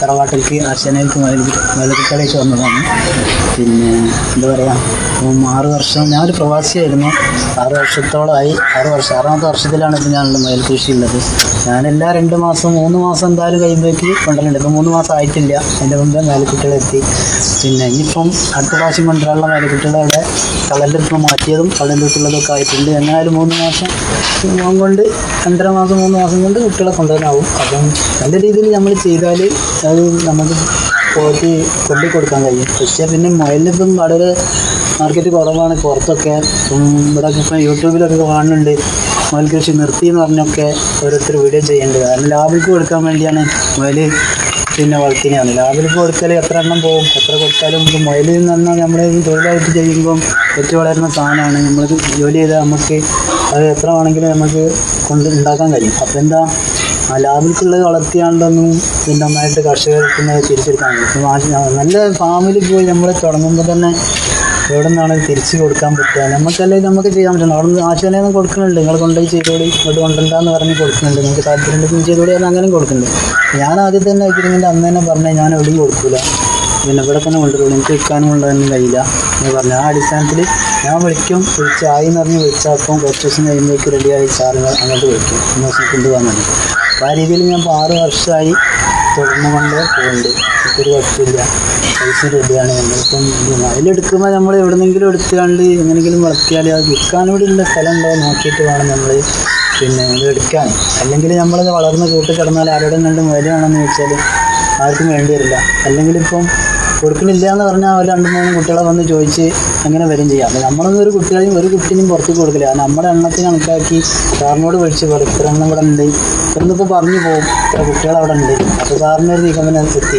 തറവാട്ടിലേക്ക് ആശാനയിലേക്ക് മലക്കുട്ടയിലേക്ക് വന്നതാണ്. പിന്നെ എന്താ പറയുക ഇപ്പം ആറ് വർഷം ഞാനൊരു പ്രവാസിയായിരുന്നു. ആറ് വർഷത്തോളമായി ആറ് വർഷം ആറാമത്തെ വർഷത്തിലാണ് ഇപ്പോൾ ഞാനുള്ള മയിൽ കൃഷി ഉള്ളത് ഞാൻ എല്ലാ രണ്ട് മാസം മൂന്ന് മാസം എന്തായാലും കഴിയുമ്പോഴേക്ക് കൊണ്ടുവരുന്നുണ്ട് ഇപ്പം മൂന്ന് മാസം ആയിട്ടില്ല. അതിന്റെ മുമ്പേ മേലക്കുട്ടികളെത്തി പിന്നെ ഇനിയിപ്പം അടുത്ത പ്രാവശ്യം കൊണ്ടുവരാനുള്ള മേലക്കുട്ടികളെ അവിടെ കളലെടുത്ത് മാറ്റിയതും കളലെടുത്തുള്ളതൊക്കെ ആയിട്ടുണ്ട്. എന്നാലും മൂന്ന് മാസം കൊണ്ട് രണ്ടര മാസം മൂന്ന് മാസം കൊണ്ട് കുട്ടികളെ കൊണ്ടുവരാനാവും. അപ്പം നല്ല രീതിയിൽ നമ്മൾ ചെയ്താൽ അത് നമുക്ക് പോയിട്ട് കൊണ്ടു കൊടുക്കാൻ കഴിയും. പക്ഷേ പിന്നെ മുയലിനിപ്പം വളരെ മാർക്കറ്റ് കുറവാണ്. പുറത്തൊക്കെ ഇവിടെ ഇപ്പം യൂട്യൂബിലൊക്കെ കാണുന്നുണ്ട്. മുയൽ കൃഷി നിർത്തി എന്ന് പറഞ്ഞൊക്കെ ഓരോരുത്തർ വീഡിയോ ചെയ്യേണ്ടത് കാരണം ലാഭക്ക് കൊടുക്കാൻ വേണ്ടിയാണ് മുയൽ പിന്നെ വളർത്തിനെയാണ് ലാബിൽ കൊടുത്താൽ എത്ര എണ്ണം പോകും? എത്ര കൊടുത്താലും നമുക്ക് മുയൽ എന്ന് പറഞ്ഞാൽ നമ്മൾ തൊഴിലായിട്ട് ചെയ്യുമ്പം ഏറ്റവും വളരുന്ന സാധനമാണ്. നമ്മൾ ജോലി ചെയ്താൽ നമുക്ക് അത് എത്ര വേണമെങ്കിലും നമുക്ക് കൊണ്ട് ഉണ്ടാക്കാൻ കഴിയും. അപ്പോൾ എന്താ ആ ലാഭത്തിലുള്ളത് വളർത്തിയാണ്ടൊന്നും പിന്നെ നന്നായിട്ട് കർഷകർക്ക് തിരിച്ചെടുക്കാൻ നല്ല ഫാമിൽ പോയി നമ്മൾ തുടങ്ങുമ്പോൾ തന്നെ എവിടെ നിന്നാണ് തിരിച്ച് കൊടുക്കാൻ പറ്റുക? നമുക്കല്ലെങ്കിൽ നമുക്ക് ചെയ്യാൻ പറ്റും. അവിടെ നിന്ന് ആശാലയൊന്നും കൊടുക്കുന്നുണ്ട്. നിങ്ങൾ കൊണ്ടുപോയി ചെയ്തോളി ഇങ്ങോട്ട് കൊണ്ടുണ്ടാന്ന് പറഞ്ഞ് കൊടുക്കുന്നുണ്ട്. നിങ്ങൾക്ക് താല്പര്യമുണ്ടെങ്കിൽ ചെയ്തോളി അങ്ങനെ കൊടുക്കുന്നുണ്ട്. ഞാൻ ആദ്യം തന്നെ അഗ്രിമെന്റ് അന്ന് തന്നെ പറഞ്ഞാൽ ഞാൻ എവിടെയും കൊടുക്കില്ല പിന്നെ ഇവിടെ തന്നെ കൊണ്ടുവരുള്ളൂ എനിക്ക് വിൽക്കാനും കൊണ്ടുവരാനും കഴിയില്ല. എന്ന് പറഞ്ഞു ആ അടിസ്ഥാനത്തിൽ ഞാൻ വിളിക്കും. വിളിച്ച് ആയി എന്ന് പറഞ്ഞ് വിളിച്ചാക്കും കുറച്ച് ദിവസം കഴിയുമ്പോഴേക്ക് റെഡി ആയി സാറുകൾ അങ്ങോട്ട് വിളിക്കും. എന്ന് ദിവസം കൊണ്ടുപോകാൻ വേണ്ടി അപ്പോൾ ആ രീതിയിൽ ഞാൻ ഇപ്പോൾ ആറ് വർഷമായി തുടർന്നു കൊണ്ട് പോകുന്നുണ്ട് ഒരു കുഴപ്പമില്ല. പൈസ റെഡിയാണ്. നമ്മളിപ്പം അതിലെടുക്കുമ്പോൾ നമ്മൾ എവിടെന്നെങ്കിലും എടുത്തുകൊണ്ട് എങ്ങനെയെങ്കിലും വളർത്തിയാൽ അത് ഉള്ള സ്ഥലം ഉണ്ടോ നോക്കിയിട്ട് വേണം നമ്മൾ പിന്നെ എടുക്കാൻ. അല്ലെങ്കിൽ നമ്മളത് വളർന്ന് കൂട്ടി കിടന്നാൽ ആരോടും കണ്ട് വിലയാണെന്ന് വെച്ചാൽ ആർക്കും വേണ്ടി വരില്ല. അല്ലെങ്കിൽ ഇപ്പം കൊടുക്കണില്ല എന്ന് പറഞ്ഞാൽ അവർ രണ്ട് മൂന്ന് കുട്ടികളെ വന്ന് ചോദിച്ച് അങ്ങനെ വരും ചെയ്യാം. അപ്പോൾ നമ്മളൊന്നും ഒരു കുട്ടികളെയും ഒരു കുട്ടിനെയും പുറത്തേക്ക് കൊടുക്കില്ല. നമ്മുടെ എണ്ണത്തിന് കണക്കാക്കി സാറിനോട് വിളിച്ച് പറയും ഇത്ര എണ്ണം ഇവിടെ ഉണ്ട്. ഇന്നിപ്പോൾ പറഞ്ഞു പോകും. ഇത്ര കുട്ടികൾ അവിടെ ഉണ്ട് അപ്പോൾ സാറിന്റെ ഒരു നിഗമനം എത്തി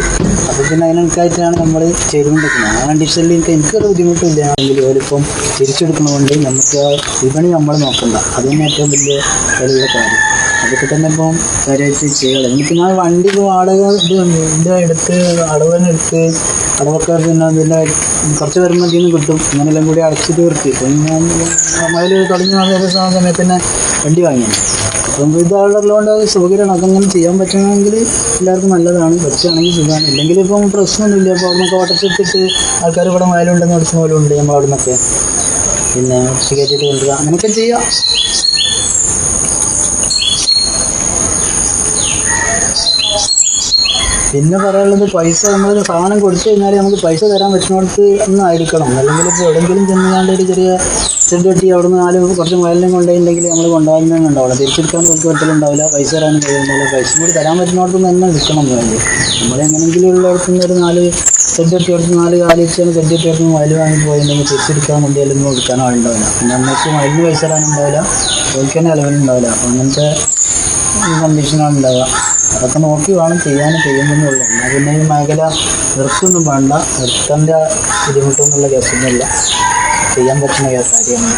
അപ്പോൾ പിന്നെ അതിനനുസരിച്ചാണ് നമ്മൾ ചെയ്തുകൊണ്ടിരിക്കുന്നത്. ആ കണ്ടീഷനിൽ എനിക്ക് എനിക്കൊരു ബുദ്ധിമുട്ടില്ല. എങ്കിൽ ഓലിപ്പം തിരിച്ചെടുക്കുന്നതുകൊണ്ട് നമുക്ക് വിപണി നമ്മൾ നോക്കണ്ട. അതുതന്നെ ഏറ്റവും വലിയ വലിയ കാര്യം. അതൊക്കെ തന്നെ ഇപ്പം കാര്യമായിട്ട് ചെയ്യണം. എനിക്ക് ഞാൻ വണ്ടി വാടക ഇത് ഇതിന്റെ എടുത്ത് അടവെല്ലാം എടുത്ത് അടവൊക്കെ പിന്നെ ഇതിന്റെ കുറച്ച് വരുമ്പോൾ ഇതിൽ നിന്ന് കിട്ടും അങ്ങനെല്ലാം കൂടി അടച്ച് തീർത്തി ഞാൻ മഴയിൽ തുടങ്ങി വന്ന സമയത്ത് തന്നെ വണ്ടി വാങ്ങിയാണ്. അപ്പം ഇതുള്ളതുകൊണ്ട് അത് സൗകര്യമാണ്. അങ്ങനെ ചെയ്യാൻ പറ്റണമെങ്കിൽ എല്ലാവർക്കും നല്ലതാണ്. പറ്റുകയാണെങ്കിൽ സുഖമാണ്. ഇല്ലെങ്കിൽ ഇപ്പം പ്രശ്നമൊന്നുമില്ല. അപ്പോൾ അവിടെ നിന്ന് ഓട്ടർസ് എടുത്തിട്ട് ആൾക്കാർ ഇവിടെ മയിലുണ്ടെന്ന് പറഞ്ഞ പോലും ഉണ്ട് നമ്മൾ അവിടെ നിന്നൊക്കെ പിന്നെ കയറ്റിയിട്ട് കൊണ്ടുവരിക അങ്ങനെയൊക്കെ ചെയ്യാം. പിന്നെ പറയാനുള്ളത് പൈസ നമ്മൾ സാധനം കൊടുത്തു കഴിഞ്ഞാൽ നമുക്ക് പൈസ തരാൻ പറ്റുന്നിടത്ത് ഒന്നും ആയിരിക്കണം അല്ലെങ്കിൽ ഇപ്പോൾ എവിടെയെങ്കിലും ചെന്നാണ്ട് ഒരു ചെറിയ ചെടി കെട്ടി അവിടെ നിന്ന് നാല് കുറച്ച് മുയലിനും കൊണ്ടുപോയിട്ടുണ്ടെങ്കിൽ നമ്മൾ കൊണ്ടുപോകാൻ ഉണ്ടാവില്ല. തിരിച്ചെടുക്കാൻ നമുക്ക് പറ്റലുണ്ടാവില്ല പൈസ തരാനും കഴിയുന്നില്ല. പൈസ കൂടി തരാൻ പറ്റുന്നിടത്ത് തന്നെ എടുക്കണം വേണ്ടി. നമ്മളെങ്ങനെങ്കിലും ഉള്ളിടത്തു നിന്ന് ഒരു നാല് സെഡ് കെട്ടി എടുത്ത് നാല് കാലി വെച്ചാൽ ചെടി കെട്ടി എടുത്ത് മുയൽ വാങ്ങി പോയിട്ടുണ്ടെങ്കിൽ തിരിച്ചെടുക്കാൻ വേണ്ടി അല്ലെങ്കിൽ കൊടുക്കാൻ ആളുണ്ടാവില്ല പിന്നെ നമുക്ക് മുയലിന് പൈസ തരാനുണ്ടാവില്ല. തന്നെ അലവനുണ്ടാവില്ല അപ്പോൾ അങ്ങനത്തെ കണ്ടീഷനാണ് ഉണ്ടാവുക. അതൊക്കെ നോക്കി വേണം ചെയ്യാൻ ചെയ്യുമെന്നുള്ളൂ എന്നാൽ പിന്നെ ഈ മേഖല നിർക്കൊന്നും വേണ്ട. നൃത്തന്റെ ബുദ്ധിമുട്ടൊന്നുള്ള കേസൊന്നുമില്ല. ചെയ്യാൻ പറ്റുന്ന കാര്യമാണ്.